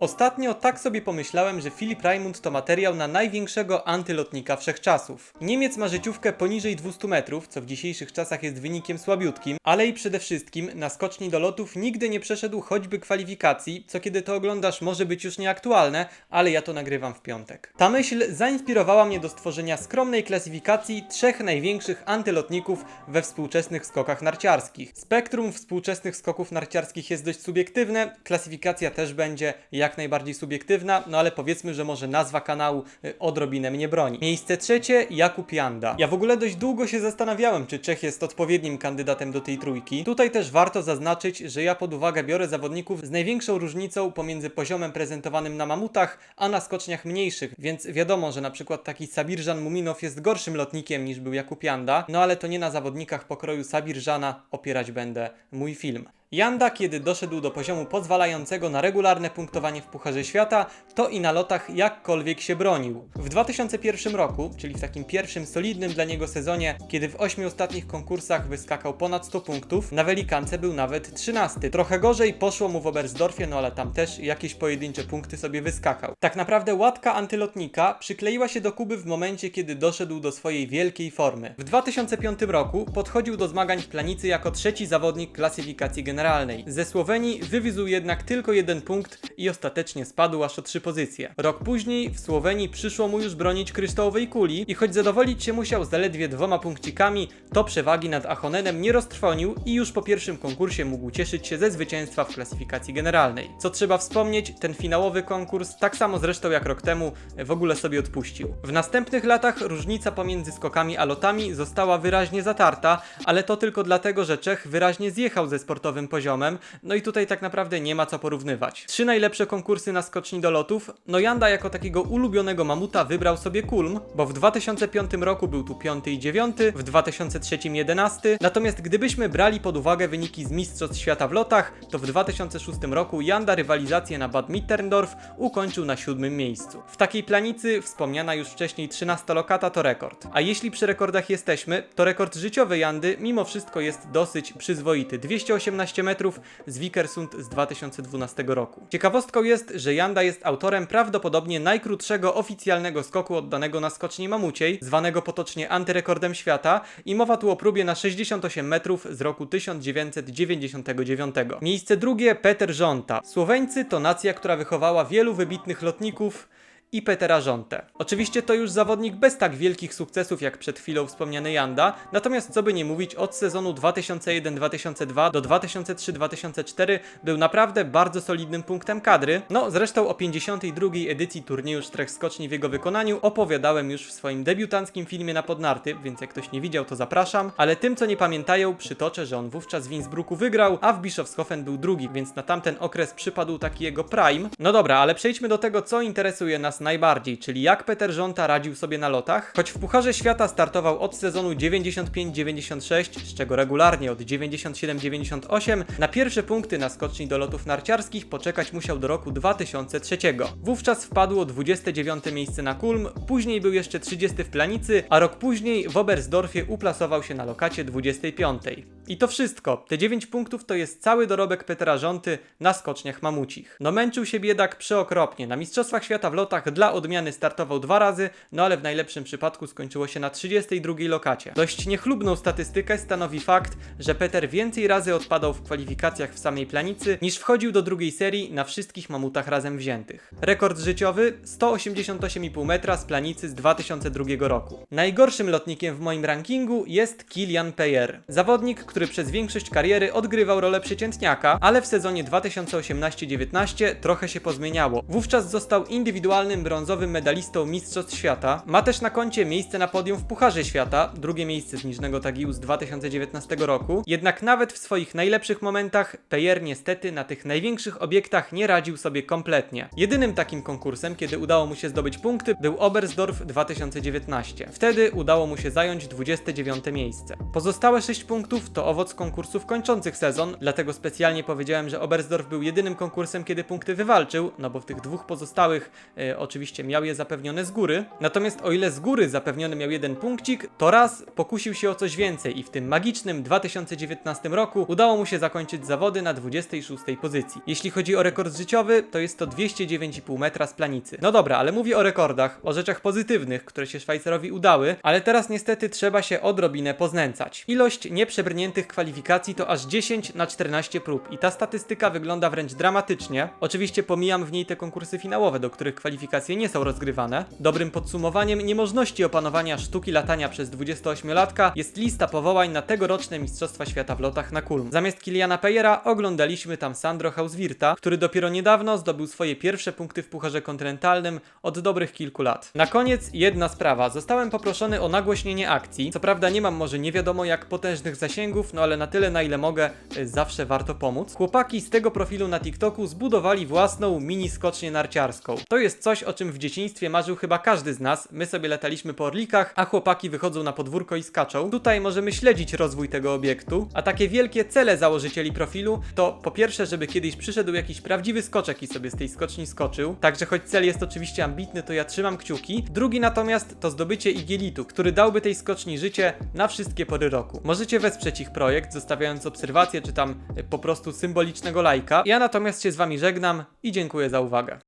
Ostatnio tak sobie pomyślałem, że Filip Raimund to materiał na największego antylotnika wszechczasów. Niemiec ma życiówkę poniżej 200 metrów, co w dzisiejszych czasach jest wynikiem słabiutkim, ale i przede wszystkim na skoczni do lotów nigdy nie przeszedł choćby kwalifikacji, co kiedy to oglądasz może być już nieaktualne, ale ja to nagrywam w piątek. Ta myśl zainspirowała mnie do stworzenia skromnej klasyfikacji trzech największych antylotników we współczesnych skokach narciarskich. Spektrum współczesnych skoków narciarskich jest dość subiektywne, klasyfikacja też będzie jak najbardziej subiektywna, no ale powiedzmy, że może nazwa kanału y, odrobinę mnie broni. Miejsce trzecie Jakub Janda. Ja w ogóle dość długo się zastanawiałem, czy Czech jest odpowiednim kandydatem do tej trójki. Tutaj też warto zaznaczyć, że ja pod uwagę biorę zawodników z największą różnicą pomiędzy poziomem prezentowanym na mamutach, a na skoczniach mniejszych, więc wiadomo, że na przykład taki Sabirżan Muminow jest gorszym lotnikiem niż był Jakub Janda, no ale to nie na zawodnikach pokroju Sabirżana opierać będę mój film. Janda, kiedy doszedł do poziomu pozwalającego na regularne punktowanie w Pucharze Świata, to i na lotach jakkolwiek się bronił. W 2001 roku, czyli w takim pierwszym solidnym dla niego sezonie, kiedy w ośmiu ostatnich konkursach wyskakał ponad 100 punktów, na Welikance był nawet 13. Trochę gorzej poszło mu w Oberstdorfie, no ale tam też jakieś pojedyncze punkty sobie wyskakał. Tak naprawdę łatka antylotnika przykleiła się do Kuby w momencie, kiedy doszedł do swojej wielkiej formy. W 2005 roku podchodził do zmagań w planicy jako trzeci zawodnik klasyfikacji generalnej. Ze Słowenii wywiózł jednak tylko jeden punkt i ostatecznie spadł aż o trzy pozycje. Rok później w Słowenii przyszło mu już bronić kryształowej kuli i choć zadowolić się musiał zaledwie dwoma punkcikami, to przewagi nad Achonenem nie roztrwonił i już po pierwszym konkursie mógł cieszyć się ze zwycięstwa w klasyfikacji generalnej. Co trzeba wspomnieć, ten finałowy konkurs, tak samo zresztą jak rok temu, w ogóle sobie odpuścił. W następnych latach różnica pomiędzy skokami a lotami została wyraźnie zatarta, ale to tylko dlatego, że Czech wyraźnie zjechał ze sportowym poziomem, no i tutaj tak naprawdę nie ma co porównywać. Trzy najlepsze konkursy na skoczni do lotów, no Janda jako takiego ulubionego mamuta wybrał sobie Kulm, bo w 2005 roku był tu piąty i dziewiąty, w 2003 jedenasty, natomiast gdybyśmy brali pod uwagę wyniki z Mistrzostw Świata w lotach, to w 2006 roku Janda rywalizację na Bad Mitterndorf ukończył na siódmym miejscu. W takiej planicy wspomniana już wcześniej 13 lokata to rekord. A jeśli przy rekordach jesteśmy, to rekord życiowy Jandy mimo wszystko jest dosyć przyzwoity. 218 metrów z Vikersund z 2012 roku. Ciekawostką jest, że Janda jest autorem prawdopodobnie najkrótszego oficjalnego skoku oddanego na skoczni mamuciej, zwanego potocznie antyrekordem świata i mowa tu o próbie na 68 metrów z roku 1999. Miejsce drugie Peter Żonta. Słoweńcy to nacja, która wychowała wielu wybitnych lotników, i Petera Żontę. Oczywiście to już zawodnik bez tak wielkich sukcesów jak przed chwilą wspomniany Janda, natomiast co by nie mówić, od sezonu 2001-2002 do 2003-2004 był naprawdę bardzo solidnym punktem kadry. No zresztą o 52. edycji turnieju czterech skoczni w jego wykonaniu opowiadałem już w swoim debiutanckim filmie na Podnarty, więc jak ktoś nie widział to zapraszam, ale tym co nie pamiętają przytoczę, że on wówczas w Innsbrucku wygrał, a w Bischofshofen był drugi, więc na tamten okres przypadł taki jego prime. No dobra, ale przejdźmy do tego co interesuje nas najbardziej, czyli jak Peter Żonta radził sobie na lotach. Choć w Pucharze Świata startował od sezonu 95-96, z czego regularnie od 97-98, na pierwsze punkty na skoczni do lotów narciarskich poczekać musiał do roku 2003. Wówczas wpadło 29 miejsce na Kulm, później był jeszcze 30 w Planicy, a rok później w Oberstdorfie uplasował się na lokacie 25. I to wszystko. Te 9 punktów to jest cały dorobek Petera Żonty na skoczniach mamucich. No męczył się biedak przeokropnie. Na Mistrzostwach Świata w lotach dla odmiany startował dwa razy, no ale w najlepszym przypadku skończyło się na 32 lokacie. Dość niechlubną statystykę stanowi fakt, że Peter więcej razy odpadał w kwalifikacjach w samej planicy, niż wchodził do drugiej serii na wszystkich mamutach razem wziętych. Rekord życiowy 188,5 metra z planicy z 2002 roku. Najgorszym lotnikiem w moim rankingu jest Kilian Peyer. Zawodnik, który przez większość kariery odgrywał rolę przeciętniaka, ale w sezonie 2018-19 trochę się pozmieniało. Wówczas został indywidualnym brązowym medalistą Mistrzostw Świata. Ma też na koncie miejsce na podium w Pucharze Świata, drugie miejsce z Niżnego Tagiu z 2019 roku. Jednak nawet w swoich najlepszych momentach Peyer niestety na tych największych obiektach nie radził sobie kompletnie. Jedynym takim konkursem, kiedy udało mu się zdobyć punkty, był Oberstdorf 2019. Wtedy udało mu się zająć 29 miejsce. Pozostałe 6 punktów to owoc konkursów kończących sezon, dlatego specjalnie powiedziałem, że Oberstdorf był jedynym konkursem, kiedy punkty wywalczył, no bo w tych dwóch pozostałych, o oczywiście miał je zapewnione z góry. Natomiast o ile z góry zapewniony miał jeden punkcik, to raz pokusił się o coś więcej i w tym magicznym 2019 roku udało mu się zakończyć zawody na 26 pozycji. Jeśli chodzi o rekord życiowy, to jest to 209,5 metra z planicy. No dobra, ale mówię o rekordach, o rzeczach pozytywnych, które się Szwajcarowi udały, ale teraz niestety trzeba się odrobinę poznęcać. Ilość nieprzebrniętych kwalifikacji to aż 10 na 14 prób i ta statystyka wygląda wręcz dramatycznie. Oczywiście pomijam w niej te konkursy finałowe, do których kwalifikacje nie są rozgrywane. Dobrym podsumowaniem niemożności opanowania sztuki latania przez 28-latka jest lista powołań na tegoroczne Mistrzostwa Świata w lotach na Kulm. Zamiast Kiliana Pejera oglądaliśmy tam Sandro Hauswirta, który dopiero niedawno zdobył swoje pierwsze punkty w Pucharze Kontynentalnym od dobrych kilku lat. Na koniec jedna sprawa. Zostałem poproszony o nagłośnienie akcji. Co prawda nie mam może nie wiadomo jak potężnych zasięgów, no ale na tyle na ile mogę, y, zawsze warto pomóc. Chłopaki z tego profilu na TikToku zbudowali własną mini skocznię narciarską. To jest coś, o czym w dzieciństwie marzył chyba każdy z nas. My sobie lataliśmy po orlikach, a chłopaki wychodzą na podwórko i skaczą. Tutaj możemy śledzić rozwój tego obiektu, a takie wielkie cele założycieli profilu to po pierwsze, żeby kiedyś przyszedł jakiś prawdziwy skoczek i sobie z tej skoczni skoczył. Także choć cel jest oczywiście ambitny, to ja trzymam kciuki. Drugi natomiast to zdobycie igielitu, który dałby tej skoczni życie na wszystkie pory roku. Możecie wesprzeć ich projekt, zostawiając obserwację czy tam y, po prostu symbolicznego lajka. Ja natomiast się z wami żegnam i dziękuję za uwagę.